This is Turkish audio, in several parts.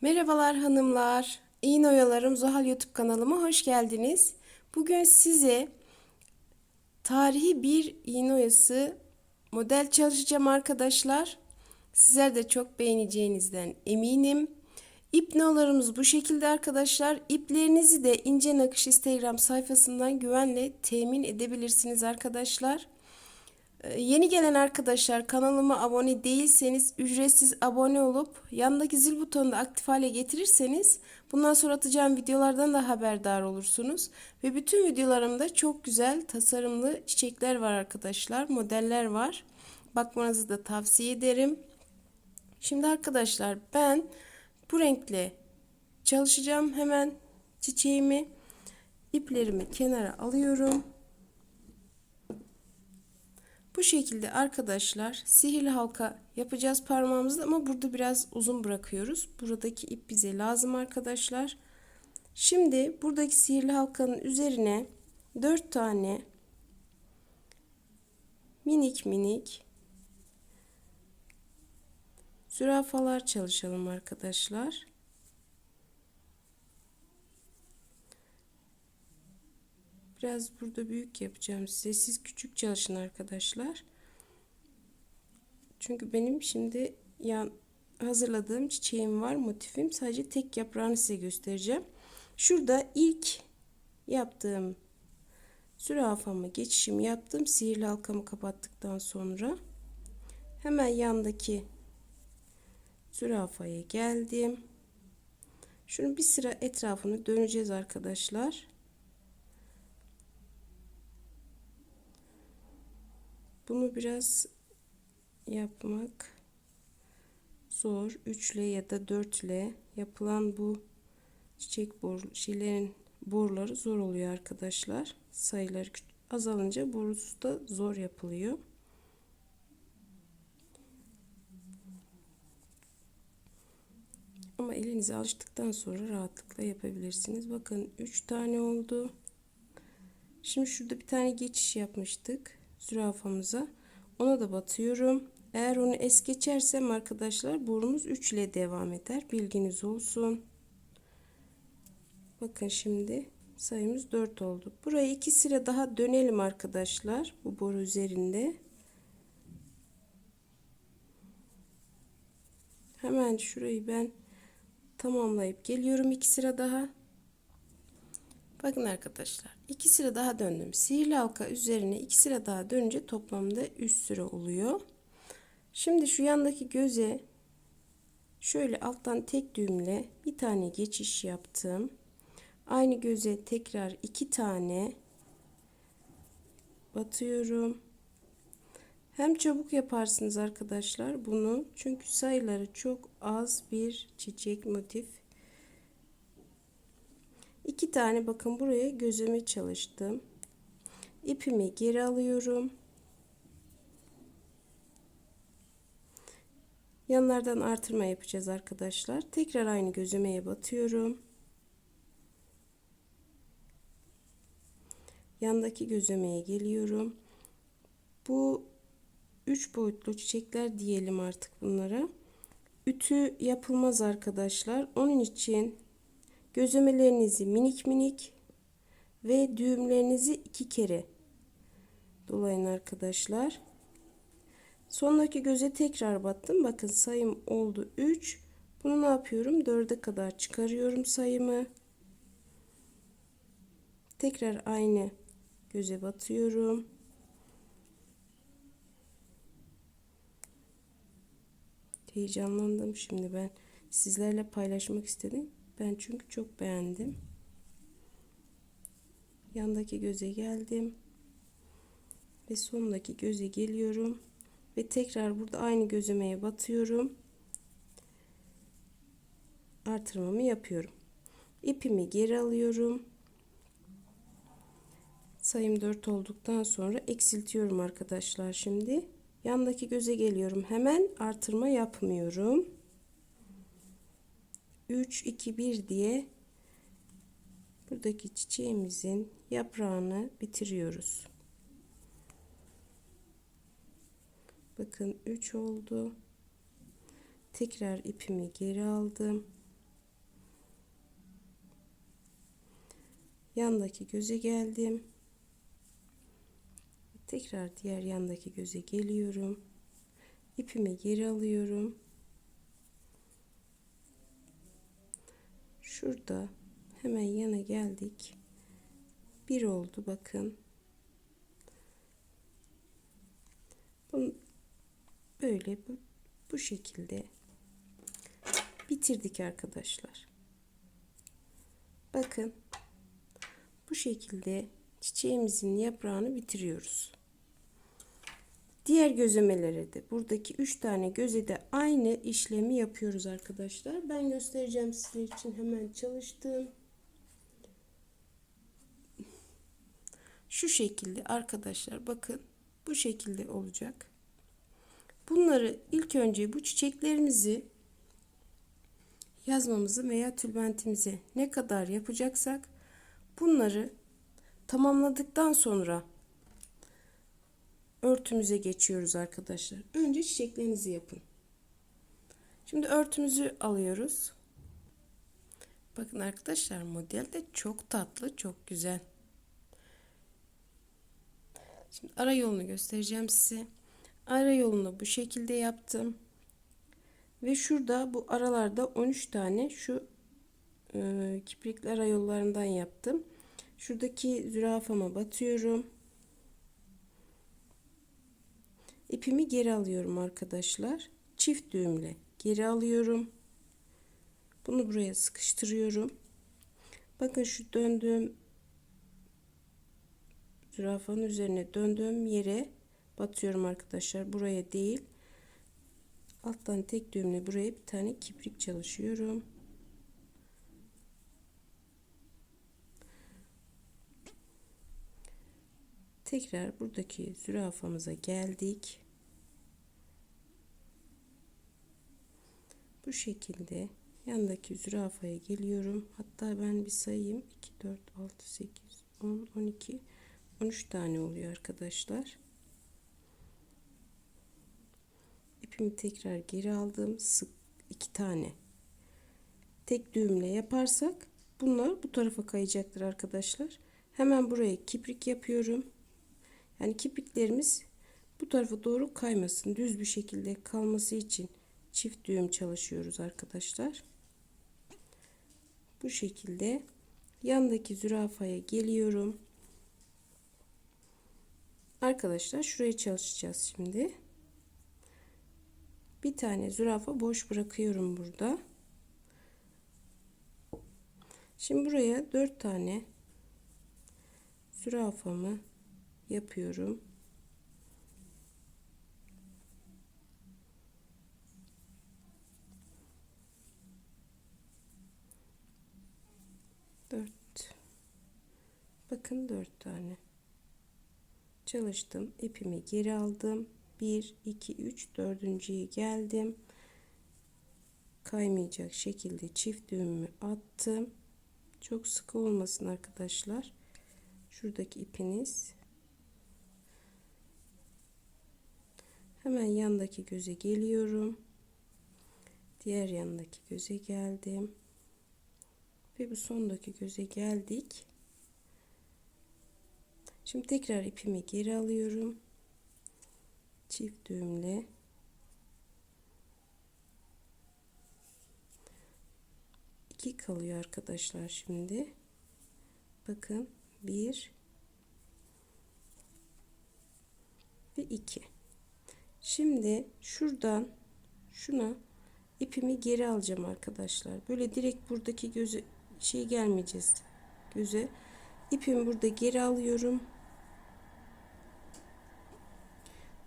Merhabalar hanımlar. İğne Oyalarım Zuhal YouTube kanalıma hoş geldiniz. Bugün size tarihi bir iğne oyası model çalışacağım arkadaşlar. Sizler de çok beğeneceğinizden eminim. İp nolarımız bu şekilde arkadaşlar. İplerinizi de ince nakış Instagram sayfasından güvenle temin edebilirsiniz arkadaşlar. Ee, Yeni gelen arkadaşlar kanalıma abone değilseniz ücretsiz abone olup yanındaki zil butonunu aktif hale getirirseniz bundan sonra atacağım videolardan da haberdar olursunuz. Ve bütün videolarımda çok güzel tasarımlı çiçekler var arkadaşlar. Modeller var. Bakmanızı da tavsiye ederim. Şimdi arkadaşlar ben bu renkle çalışacağım. Hemen çiçeğimi iplerimi kenara alıyorum. Bu şekilde arkadaşlar sihirli halka yapacağız parmağımızda ama burada biraz uzun bırakıyoruz. Buradaki ip bize lazım arkadaşlar. Şimdi buradaki sihirli halkanın üzerine 4 tane minik minik zürafalar çalışalım arkadaşlar. Biraz burada büyük yapacağım size. Siz küçük çalışın arkadaşlar. Çünkü benim şimdi yan hazırladığım çiçeğim var motifim. Sadece tek yaprağını size göstereceğim. Şurada ilk yaptığım zürafamı geçişimi yaptım. Sihirli halkamı kapattıktan sonra hemen yandaki zürafaya geldim. Şunu bir sıra etrafını döneceğiz arkadaşlar. Bunu biraz yapmak zor. Üçle ya da dörtle yapılan bu çiçek bor şeylerin borları zor oluyor arkadaşlar. Sayıları azalınca borusu da zor yapılıyor. Ama elinize alıştıktan sonra rahatlıkla yapabilirsiniz. Bakın 3 tane oldu. Şimdi şurada bir tane geçiş yapmıştık zürafamıza. Ona da batıyorum. Eğer onu es geçersem arkadaşlar burnumuz 3 ile devam eder. Bilginiz olsun. Bakın şimdi sayımız 4 oldu. Burayı iki sıra daha dönelim arkadaşlar. Bu boru üzerinde. Hemen şurayı ben tamamlayıp geliyorum iki sıra daha. Bakın arkadaşlar iki sıra daha döndüm. Sihirli halka üzerine iki sıra daha dönünce toplamda 3 sıra oluyor. Şimdi şu yandaki göze şöyle alttan tek düğümle bir tane geçiş yaptım. Aynı göze tekrar iki tane batıyorum. Hem çabuk yaparsınız arkadaşlar bunu. Çünkü sayıları çok az bir çiçek motif İki tane bakın buraya gözüme çalıştım. İpimi geri alıyorum. Yanlardan artırma yapacağız arkadaşlar. Tekrar aynı gözümeye batıyorum. Yandaki gözümeye geliyorum. Bu üç boyutlu çiçekler diyelim artık bunlara. Ütü yapılmaz arkadaşlar. Onun için Gözlemelerinizi minik minik ve düğümlerinizi iki kere dolayın arkadaşlar. Sondaki göze tekrar battım. Bakın sayım oldu 3. Bunu ne yapıyorum? 4'e kadar çıkarıyorum sayımı. Tekrar aynı göze batıyorum. Heyecanlandım şimdi ben sizlerle paylaşmak istedim. Ben çünkü çok beğendim. Yandaki göze geldim. Ve sondaki göze geliyorum. Ve tekrar burada aynı gözlemeye batıyorum. Artırmamı yapıyorum. İpimi geri alıyorum. Sayım 4 olduktan sonra eksiltiyorum arkadaşlar şimdi. Yandaki göze geliyorum. Hemen artırma yapmıyorum. 3 2 1 diye buradaki çiçeğimizin yaprağını bitiriyoruz. Bakın 3 oldu. Tekrar ipimi geri aldım. Yandaki göze geldim. Tekrar diğer yandaki göze geliyorum. İpimi geri alıyorum. Şurada hemen yana geldik. Bir oldu bakın. Bunu böyle bu, bu şekilde bitirdik arkadaşlar. Bakın bu şekilde çiçeğimizin yaprağını bitiriyoruz. Diğer gözemelere de buradaki 3 tane göze de aynı işlemi yapıyoruz arkadaşlar. Ben göstereceğim sizler için hemen çalıştım. Şu şekilde arkadaşlar bakın bu şekilde olacak. Bunları ilk önce bu çiçeklerimizi yazmamızı veya tülbentimizi ne kadar yapacaksak bunları tamamladıktan sonra örtümüze geçiyoruz arkadaşlar. Önce çiçeklerinizi yapın. Şimdi örtümüzü alıyoruz. Bakın arkadaşlar model de çok tatlı, çok güzel. Şimdi ara yolunu göstereceğim size. Ara yolunu bu şekilde yaptım. Ve şurada bu aralarda 13 tane şu e, kiprikli ara yollarından yaptım. Şuradaki zürafama batıyorum. İpimi geri alıyorum arkadaşlar. Çift düğümle geri alıyorum. Bunu buraya sıkıştırıyorum. Bakın şu döndüğüm zürafanın üzerine döndüğüm yere batıyorum arkadaşlar. Buraya değil. Alttan tek düğümle buraya bir tane kiprik çalışıyorum. Tekrar buradaki zürafamıza geldik. Bu şekilde yandaki zürafaya geliyorum. Hatta ben bir sayayım. 2, 4, 6, 8, 10, 12, 13 tane oluyor arkadaşlar. İpimi tekrar geri aldım. Sık iki tane. Tek düğümle yaparsak bunlar bu tarafa kayacaktır arkadaşlar. Hemen buraya kiprik yapıyorum. Yani kipriklerimiz bu tarafa doğru kaymasın. Düz bir şekilde kalması için çift düğüm çalışıyoruz arkadaşlar. Bu şekilde yandaki zürafaya geliyorum. Arkadaşlar şuraya çalışacağız şimdi. Bir tane zürafa boş bırakıyorum burada. Şimdi buraya dört tane zürafamı yapıyorum. Dört. Bakın dört tane. Çalıştım. ipimi geri aldım. 1, 2, 3, dördüncüye geldim. Kaymayacak şekilde çift düğümümü attım. Çok sıkı olmasın arkadaşlar. Şuradaki ipiniz Hemen yandaki göze geliyorum. Diğer yandaki göze geldim. Ve bu sondaki göze geldik. Şimdi tekrar ipimi geri alıyorum. Çift düğümle iki kalıyor arkadaşlar şimdi. Bakın bir ve iki. Şimdi şuradan şuna ipimi geri alacağım arkadaşlar. Böyle direkt buradaki gözü şey gelmeyeceğiz. Göze ipimi burada geri alıyorum.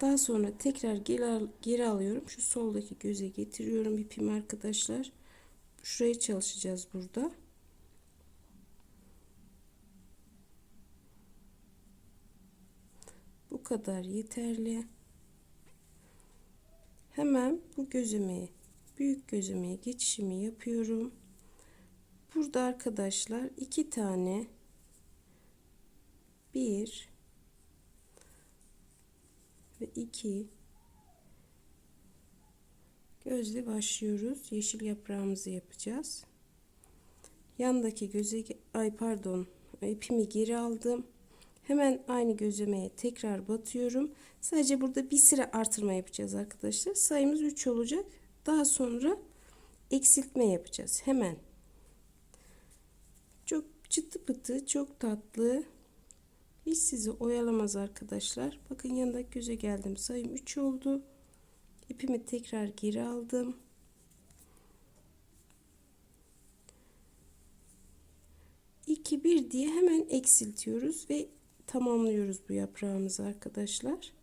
Daha sonra tekrar geri, al, geri alıyorum. Şu soldaki göze getiriyorum ipimi arkadaşlar. Şuraya çalışacağız burada. Bu kadar yeterli. Hemen bu gözüme büyük gözüme geçişimi yapıyorum. Burada arkadaşlar iki tane bir ve iki gözle başlıyoruz. Yeşil yaprağımızı yapacağız. Yandaki göze ay pardon ipimi geri aldım. Hemen aynı gözlemeye tekrar batıyorum. Sadece burada bir sıra artırma yapacağız arkadaşlar. Sayımız 3 olacak. Daha sonra eksiltme yapacağız. Hemen. Çok çıtı pıtı, çok tatlı. Hiç sizi oyalamaz arkadaşlar. Bakın yanındaki göze geldim. Sayım 3 oldu. İpimi tekrar geri aldım. 2 1 diye hemen eksiltiyoruz ve tamamlıyoruz bu yaprağımızı arkadaşlar.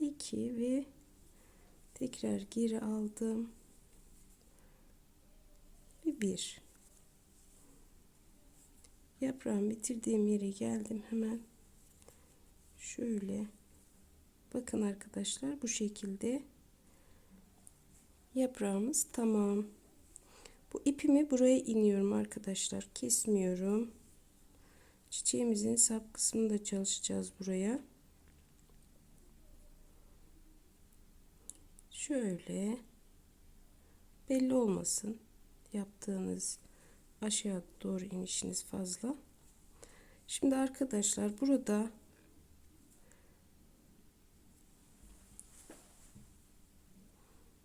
2 ve tekrar geri aldım. Ve 1. Yaprağın bitirdiğim yere geldim hemen. Şöyle. Bakın arkadaşlar bu şekilde yaprağımız tamam. Bu ipimi buraya iniyorum arkadaşlar. Kesmiyorum. Çiçeğimizin sap kısmında çalışacağız buraya. Şöyle belli olmasın yaptığınız aşağı doğru inişiniz fazla. Şimdi arkadaşlar burada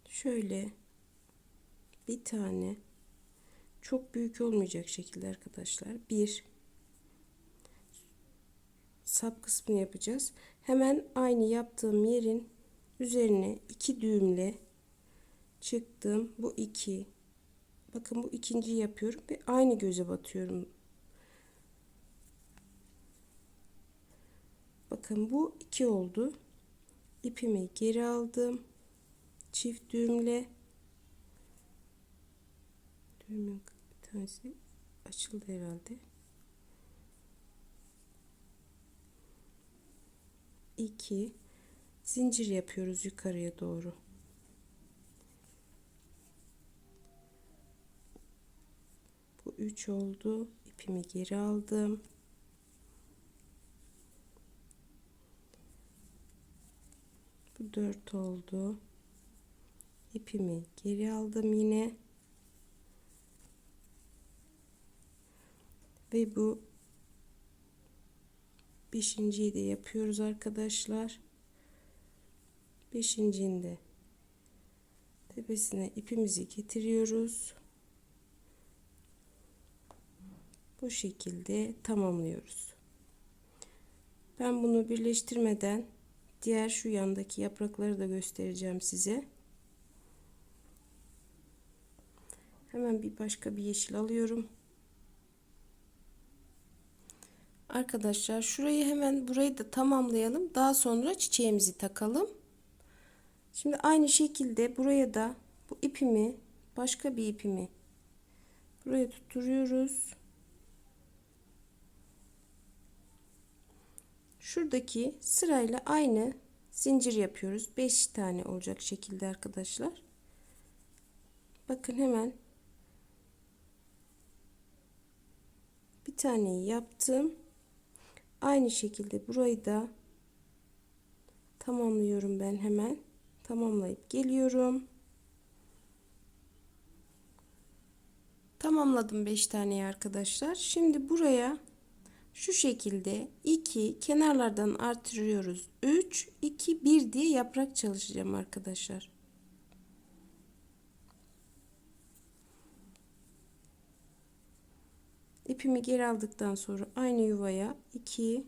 şöyle bir tane çok büyük olmayacak şekilde arkadaşlar bir sap kısmını yapacağız. Hemen aynı yaptığım yerin üzerine iki düğümle çıktım. Bu iki. Bakın bu ikinci yapıyorum ve aynı göze batıyorum. Bakın bu iki oldu. İpimi geri aldım. Çift düğümle düğümün tanesi açıldı herhalde. 2 zincir yapıyoruz yukarıya doğru. Bu 3 oldu. İpimi geri aldım. Bu 4 oldu. İpimi geri aldım yine. Ve bu beşinciyi de yapıyoruz arkadaşlar. Beşincinde tepesine ipimizi getiriyoruz. Bu şekilde tamamlıyoruz. Ben bunu birleştirmeden diğer şu yandaki yaprakları da göstereceğim size. Hemen bir başka bir yeşil alıyorum. Arkadaşlar şurayı hemen burayı da tamamlayalım. Daha sonra çiçeğimizi takalım. Şimdi aynı şekilde buraya da bu ipimi başka bir ipimi buraya tutturuyoruz. Şuradaki sırayla aynı zincir yapıyoruz. 5 tane olacak şekilde arkadaşlar. Bakın hemen bir tane yaptım. Aynı şekilde burayı da tamamlıyorum ben hemen. Tamamlayıp geliyorum. Tamamladım 5 tane arkadaşlar. Şimdi buraya şu şekilde 2 kenarlardan artırıyoruz. 3 2 1 diye yaprak çalışacağım arkadaşlar. İpimi geri aldıktan sonra aynı yuvaya 2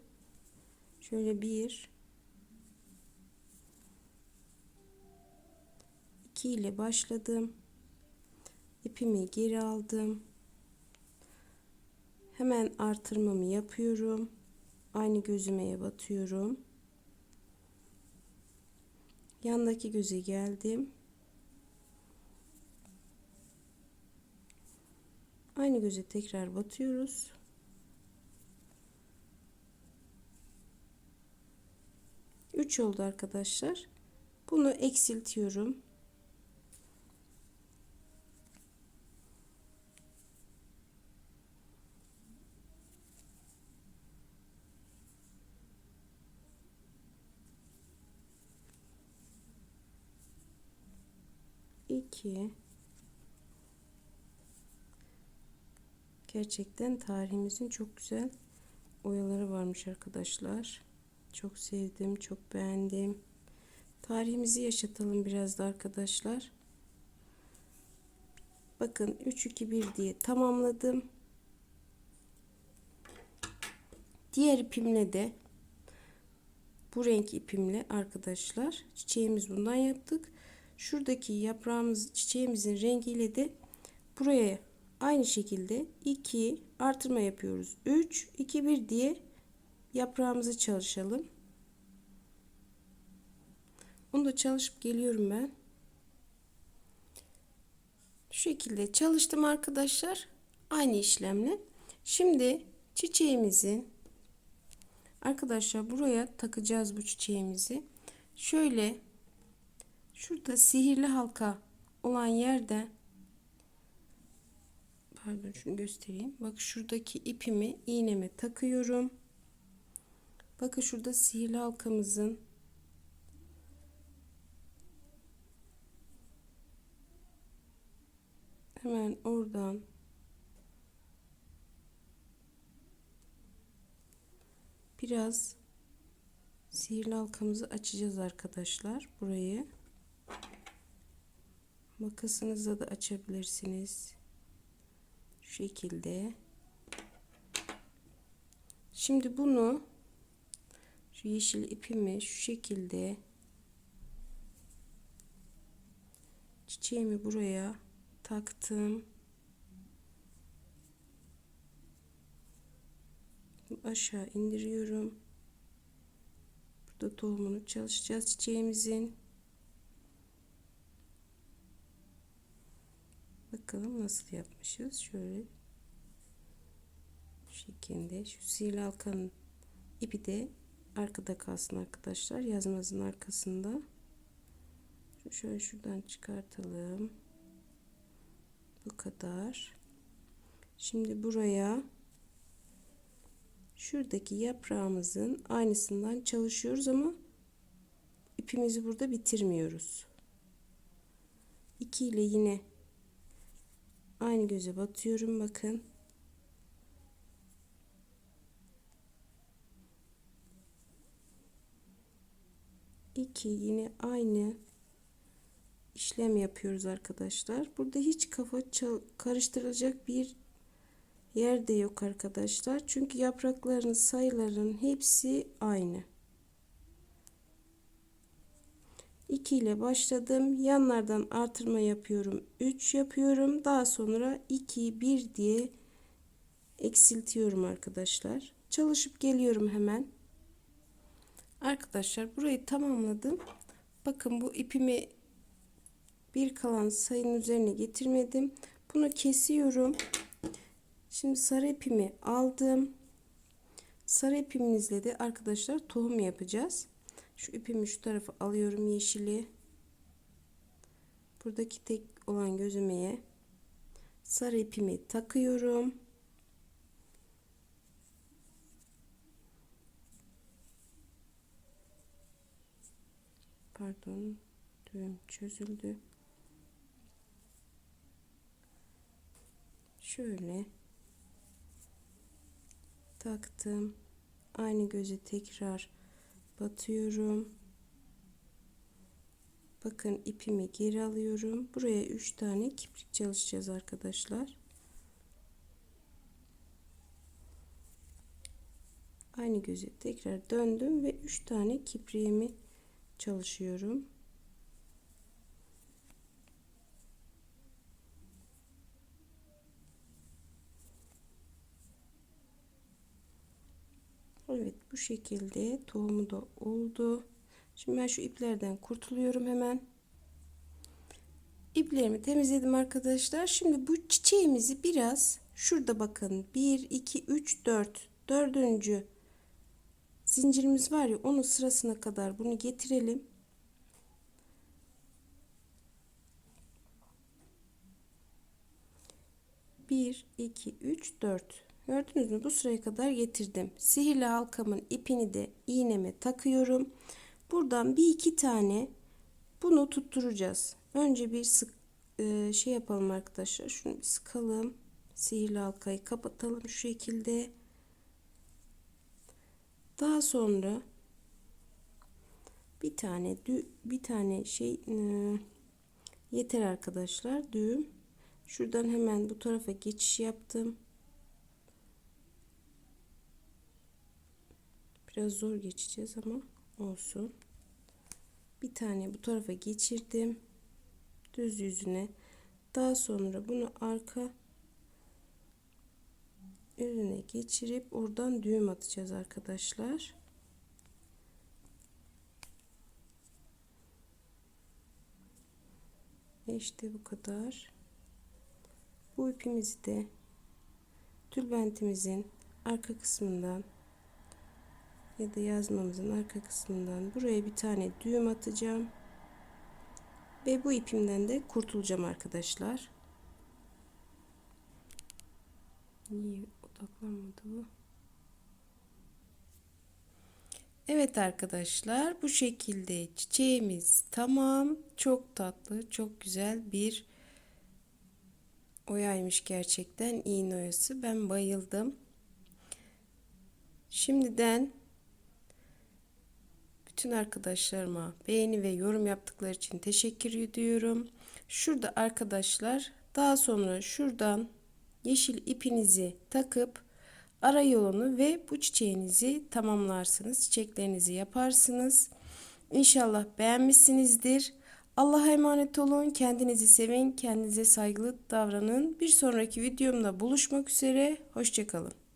şöyle 1 2 ile başladım. İpimi geri aldım. Hemen artırmamı yapıyorum. Aynı gözümeye batıyorum. Yandaki göze geldim. Aynı göze tekrar batıyoruz. Üç oldu arkadaşlar. Bunu eksiltiyorum. iki Gerçekten tarihimizin çok güzel oyaları varmış arkadaşlar. Çok sevdim, çok beğendim. Tarihimizi yaşatalım biraz da arkadaşlar. Bakın 3 2 1 diye tamamladım. Diğer ipimle de bu renk ipimle arkadaşlar çiçeğimiz bundan yaptık. Şuradaki yaprağımız çiçeğimizin rengiyle de buraya aynı şekilde 2 artırma yapıyoruz. 3 2 1 diye yaprağımızı çalışalım. Onu da çalışıp geliyorum ben. Şu şekilde çalıştım arkadaşlar. Aynı işlemle. Şimdi çiçeğimizin arkadaşlar buraya takacağız bu çiçeğimizi. Şöyle şurada sihirli halka olan yerde pardon şunu göstereyim. Bak şuradaki ipimi iğneme takıyorum. Bakın şurada sihirli halkamızın hemen oradan biraz sihirli halkamızı açacağız arkadaşlar burayı makasınızla da açabilirsiniz şu şekilde şimdi bunu şu yeşil ipimi şu şekilde çiçeğimi buraya taktım. Aşağı indiriyorum. Burada tohumunu çalışacağız çiçeğimizin. Bakalım nasıl yapmışız. Şöyle şu şekilde şu sihirli halkanın ipi de arkada kalsın arkadaşlar. Yazmazın arkasında. Şöyle şuradan çıkartalım. Bu kadar. Şimdi buraya şuradaki yaprağımızın aynısından çalışıyoruz ama ipimizi burada bitirmiyoruz. 2 ile yine aynı göze batıyorum bakın. İki yine aynı işlem yapıyoruz arkadaşlar. Burada hiç kafa karıştırılacak bir yer de yok arkadaşlar. Çünkü yaprakların sayıların hepsi aynı. 2 ile başladım. Yanlardan artırma yapıyorum. 3 yapıyorum. Daha sonra 2 1 diye eksiltiyorum arkadaşlar. Çalışıp geliyorum hemen. Arkadaşlar burayı tamamladım. Bakın bu ipimi bir kalan sayının üzerine getirmedim. Bunu kesiyorum. Şimdi sarı ipimi aldım. Sarı ipimizle de arkadaşlar tohum yapacağız. Şu ipimi şu tarafa alıyorum yeşili. Buradaki tek olan gözümeye sarı ipimi takıyorum. Pardon düğüm çözüldü. şöyle taktım aynı göze tekrar batıyorum bakın ipimi geri alıyorum. Buraya 3 tane kiprik çalışacağız arkadaşlar. Aynı göze tekrar döndüm ve 3 tane kipriğimi çalışıyorum Evet bu şekilde tohumu da oldu. Şimdi ben şu iplerden kurtuluyorum hemen. İplerimi temizledim arkadaşlar. Şimdi bu çiçeğimizi biraz şurada bakın 1 2 3 4 dördüncü zincirimiz var ya onun sırasına kadar bunu getirelim. Bir, iki, üç, dört. Gördünüz mü? Bu sıraya kadar getirdim. Sihirli halkamın ipini de iğneme takıyorum. Buradan bir iki tane bunu tutturacağız. Önce bir sık e, şey yapalım arkadaşlar. Şunu bir sıkalım. sihirli halkayı kapatalım şu şekilde. Daha sonra bir tane dü bir tane şey ıı, yeter arkadaşlar düğüm. Şuradan hemen bu tarafa geçiş yaptım. Biraz zor geçeceğiz ama olsun. Bir tane bu tarafa geçirdim. Düz yüzüne. Daha sonra bunu arka yüzüne geçirip oradan düğüm atacağız arkadaşlar. İşte bu kadar. Bu ipimizi de tülbentimizin arka kısmından ya da yazmamızın arka kısmından buraya bir tane düğüm atacağım. Ve bu ipimden de kurtulacağım arkadaşlar. Niye odaklanmadı bu? Evet arkadaşlar bu şekilde çiçeğimiz tamam. Çok tatlı, çok güzel bir oyaymış gerçekten iğne oyası. Ben bayıldım. Şimdiden bütün arkadaşlarıma beğeni ve yorum yaptıkları için teşekkür ediyorum. Şurada arkadaşlar daha sonra şuradan yeşil ipinizi takıp ara yolunu ve bu çiçeğinizi tamamlarsınız. Çiçeklerinizi yaparsınız. İnşallah beğenmişsinizdir. Allah'a emanet olun. Kendinizi sevin. Kendinize saygılı davranın. Bir sonraki videomda buluşmak üzere. Hoşçakalın.